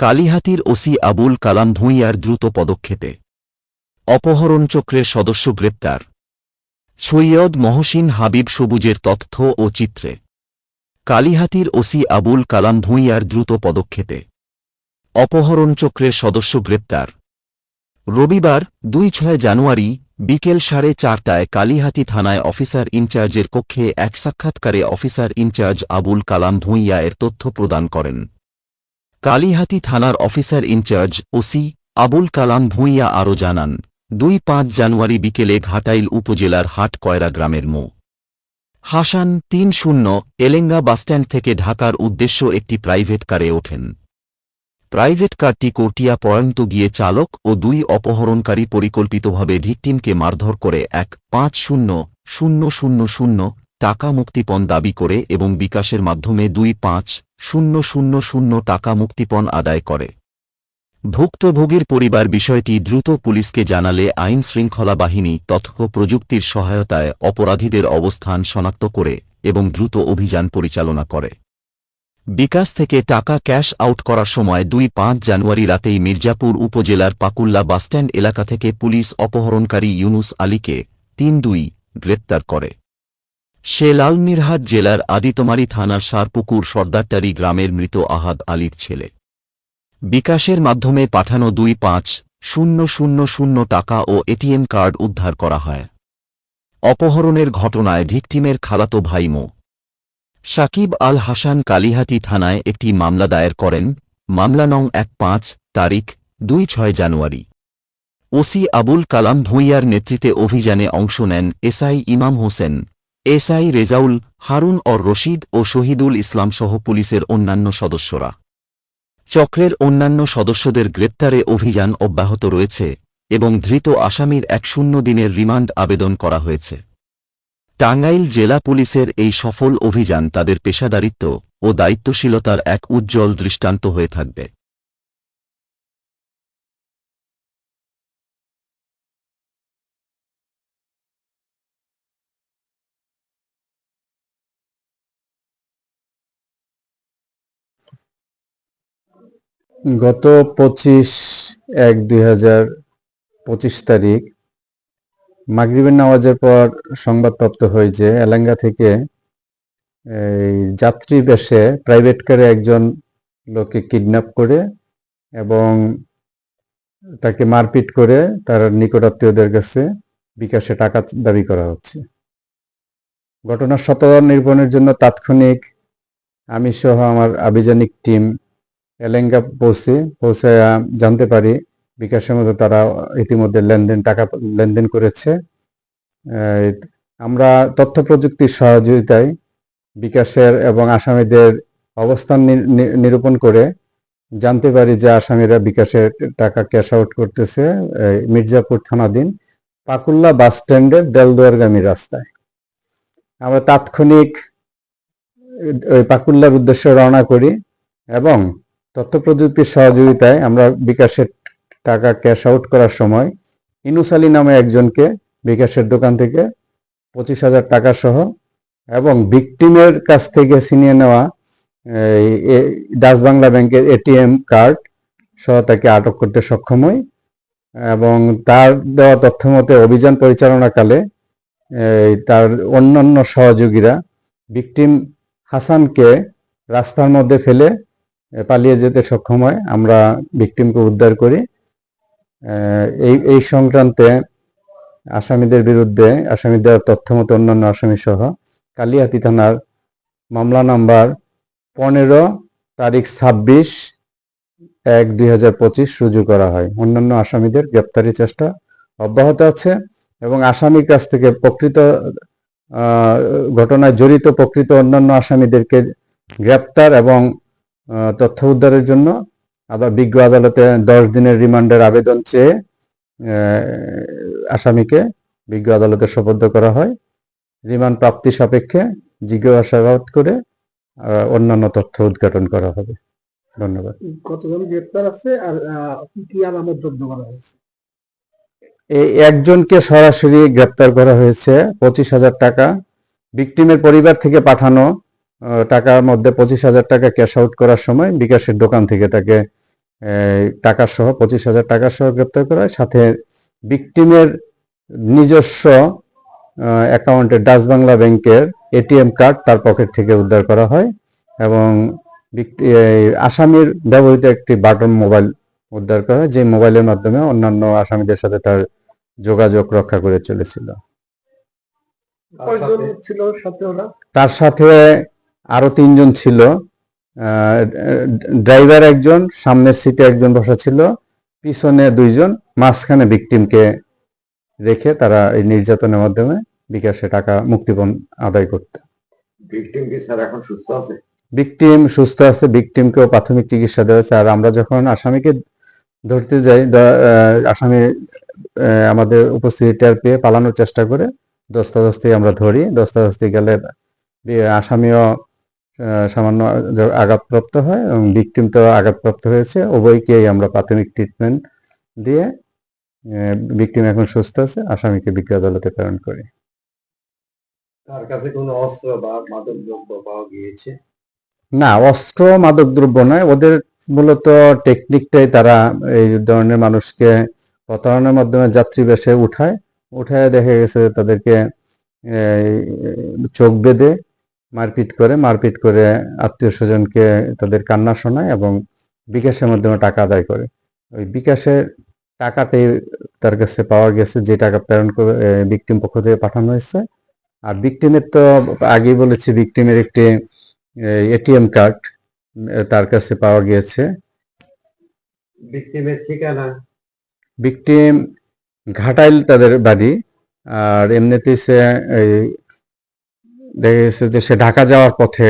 কালিহাতির OC Abul কালাম ভূঁইয়ার দ্রুত পদক্ষেপে। অপহরণ চক্রের সদস্য গ্রেপ্তার। সৈয়দ মহসিন হাবিব সবুজের তথ্য ও চিত্রে। কালিহাতির ওসি আবুল কালাম ভূঁইয়ার দ্রুত পদক্ষেপে। অপহরণ চক্রের সদস্য গ্রেপ্তার। রবিবার, দুই ছয় জানুয়ারি, বিকেল সাড়ে চারটায় কালিহাতি থানায় অফিসার ইনচার্জের কক্ষে এক সাক্ষাৎকারে officer in charge Abul Kalam Bhuiyan এর তথ্য প্রদান করেন। কালিহাতি থানার officer in charge OC Abul Kalam Bhuiyan আরও জানান, দুই পাঁচ জানুয়ারি বিকেলে ঘাটাইল উপজেলার হাট কয়রা গ্রামের মো. হাসান তিন শূন্য এলেঙ্গা বাসস্ট্যান্ড থেকে ঢাকার উদ্দেশ্য একটি প্রাইভেট কারে ওঠেন। প্রাইভেট কারটি কোটিয়া পয়ন্ত গিয়ে চালক ও দুই অপহরণকারী পরিকল্পিতভাবে ভিকটিমকে মারধর করে এক পাঁচ শূন্য শূন্য শূন্য শূন্য টাকা মুক্তিপণ দাবি করে এবং বিকাশের মাধ্যমে দুই পাঁচ শূন্য শূন্য শূন্য টাকা মুক্তিপণ আদায় করে। ভুক্তভোগীর পরিবার বিষয়টি দ্রুত পুলিশকে জানালে আইন শৃঙ্খলা বাহিনী তথ্য প্রযুক্তির সহায়তায় অপরাধীদের অবস্থান শনাক্ত করে এবং দ্রুত অভিযান পরিচালনা করে। বিকাশ থেকে টাকা ক্যাশ আউট করার সময় দুই পাঁচ জানুয়ারি রাতেই মির্জাপুর উপজেলার পাকুল্লা বাসস্ট্যান্ড এলাকা থেকে পুলিশ অপহরণকারী ইউনুস আলীকে তিন দুই গ্রেপ্তার করে। সে লালমিরহাট জেলার আদিতমারি থানার সারপুকুর সর্দারটারি গ্রামের মৃত আহাদ আলীর ছেলে। বিকাশের মাধ্যমে পাঠানো দুই পাঁচ শূন্য শূন্য শূন্য টাকা ও এটিএম কার্ড উদ্ধার করা হয়। অপহরণের ঘটনায় ভিকটিমের খালাতো ভাই মো। সাকিব আল হাসান কালিহাতি থানায় একটি মামলা দায়ের করেন, মামলা নং এক পাঁচ, তারিখ দুই ছয় জানুয়ারি। ওসি আবুল কালাম ভূঁইয়ার নেতৃত্বে অভিযানে অংশ নেন এসআই ইমাম হোসেন। এসআই রেজাউল, হারুন অর রশিদ ও শহীদুল ইসলাম সহ পুলিশের অন্যান্য সদস্যরা। চক্রের অন্যান্য সদস্যদের গ্রেপ্তারে অভিযান অব্যাহত রয়েছে এবং ধৃত আসামির এক শূন্য দিনের রিমান্ড আবেদন করা হয়েছে। টাঙ্গাইল জেলা পুলিশের এই সফল অভিযান তাদের পেশাদারিত্ব ও দায়িত্বশীলতার এক উজ্জ্বল দৃষ্টান্ত হয়ে থাকবে। গত পঁচিশ এক দুই হাজার পঁচিশ তারিখ মাগরিবের নামাজের পর সংবাদপ্রাপ্ত হয় যে এলাঙ্গা থেকে এই যাত্রী বেশে প্রাইভেট কারে একজন লোককে কিডন্যাপ করে এবং তাকে মারপিট করে তার নিকটাত্মীয়দের কাছে বিকাশে টাকা দাবি করা হচ্ছে। ঘটনার সততা নির্পণের জন্য তাৎক্ষণিক আমি সহ আমার আভিযানিক টিম এলেঙ্গা পৌঁছে পৌঁছে জানতে পারি বিকাশের মধ্যে তারা ইতিমধ্যে লেনদেন, টাকা লেনদেন করেছে। আমরা তথ্য প্রযুক্তির সহযোগিতায় বিকাশের এবং আসামিদের অবস্থান নিরূপণ করে জানতে পারি যে আসামিরা বিকাশের টাকা ক্যাশ আউট করতেছে মির্জাপুর থানাধীন পাকুল্লা বাস স্ট্যান্ডের দেলদুয়ারগামী রাস্তায়। আমরা তাৎক্ষণিক ওই পাকুল্লার উদ্দেশ্যে রওনা করি এবং তথ্য প্রযুক্তির সহযোগিতায় আমরা বিকাশের টাকা ক্যাশ আউট করার সময় ইনুস আলী নামে একজনকে বিকাশের দোকান থেকে পঁচিশ হাজার টাকা সহ এবং ভিকটিমের কাছ থেকে ছিনিয়ে নেওয়া ডাচ বাংলা ব্যাংকের এটিএম কার্ড সহ তাকে আটক করতে সক্ষম হই এবং তার দেওয়া তথ্য মতে অভিযান পরিচালনাকালে তার অন্যান্য সহযোগীরা ভিকটিম হাসানকে রাস্তার মধ্যে ফেলে পালিয়ে যেতে সক্ষম হয়। আমরা ভিকটিমকে উদ্ধার করি। এই এই সংক্রান্তে আসামিদের বিরুদ্ধে আসামিদের তথ্য মতো অন্যান্য আসামি সহ কালিয়াতি থানার মামলা নাম্বার পনেরো, তারিখ ছাব্বিশ, এক দুই হাজার পঁচিশ রুজু করা হয়। অন্যান্য আসামিদের গ্রেপ্তারি চেষ্টা অব্যাহত আছে এবং আসামির কাছ থেকে প্রকৃত ঘটনায় জড়িত প্রকৃত অন্যান্য আসামিদেরকে গ্রেপ্তার এবং তথ্য উদ্ধারের জন্য। আবার বিজ্ঞ আদালতে দশ দিনের রিমান্ডের আবেদন চেয়ে আসামিকে বিজ্ঞ আদালতে সোপর্দ করা হয়। রিমান্ড প্রাপ্তি সাপেক্ষে জিজ্ঞাসাবাদ করে অন্যান্য তথ্য উদ্ঘাটন করা হবে। ধন্যবাদ। কতজন গ্রেপ্তার আছে আর কি আলামত জব্দ করা হয়েছে? এই একজনকে সরাসরি গ্রেপ্তার করা হয়েছে পঁচিশ হাজার টাকা। ভিকটিমের পরিবার থেকে পাঠানো টাকার মধ্যে পঁচিশ হাজার টাকা ক্যাশ আউট করার সময় বিকাশের দোকান থেকে তাকে টাকা সহ পঁচিশ হাজার টাকা সহ গ্রেপ্তার করা হয়। সাথে ভিকটিমের নিজস্ব অ্যাকাউন্টে ডাচ বাংলা ব্যাংকের এটিএম কার্ড তার পকেট থেকে উদ্ধার করা হয় এবং আসামির ব্যবহৃত একটি বাটন মোবাইল উদ্ধার করা হয় যে মোবাইলের মাধ্যমে অন্যান্য আসামিদের সাথে তার যোগাযোগ রক্ষা করে চলেছিল। তার সাথে আরও তিনজন ছিল। ড্রাইভার একজন সামনের সিটে একজন বসা ছিল পিছনে দুইজন মাঝখানে ভিকটিমকে রেখে তারা এই নির্যাতনের মাধ্যমে বিকাশে টাকা মুক্তিপণ আদায় করত। ভিকটিম কি স্যার এখন সুস্থ আছে? ভিকটিম সুস্থ আছে ভিকটিমকেও প্রাথমিক চিকিৎসা দেওয়া হয়েছে। আর আমরা যখন আসামিকে ধরতে যাই আসামি আমাদের উপস্থিতি টের পেয়ে পালানোর চেষ্টা করে দস্তাদস্তি আমরা ধরি। দস্তাদস্তি গেলে আসামিও সামান্য আঘাতপ্রাপ্ত হয় এবং ভিকটিম তো আঘাতপ্রাপ্ত হয়েছে। উভয়কেই আমরা প্রাথমিক ট্রিটমেন্ট দিয়ে ভিকটিম এখন সুস্থ আছে আসামিকে বিজ্ঞ আদালতে প্রেরণ করি। তার কাছে কোনো অস্ত্র বা মাদক দ্রব্য পাওয়া গিয়েছে? না অস্ত্র মাদকদ্রব্য নয়। ওদের মূলত টেকনিকটাই তারা এই ধরনের মানুষকে প্রতারণার মাধ্যমে যাত্রী বেশে উঠায়। উঠায় দেখা গেছে তাদেরকে চোখ বেঁধে মারপিট করে মারপিট করে আত্মীয় স্বজনকে তাদের কান্না শোনায় এবং বিকাশের মাধ্যমে টাকা আদায় করে। ওই বিকাশের টাকাটাই তার কাছে পাওয়া গেছে যে টাকা প্রেরণ করে ভিকটিম পক্ষ থেকে পাঠানো হয়েছে। আর ভিকটিমের তো আগেই বলেছি ভিকটিমের একটি এটিএম কার্ড তার কাছে পাওয়া গিয়েছে। ভিকটিমের ঠিকানা? ভিকটিম ঘাটাইল তাদের বাড়ি আর এমনিতেই সে এই দেখা গেছে যে সে ঢাকা যাওয়ার পথে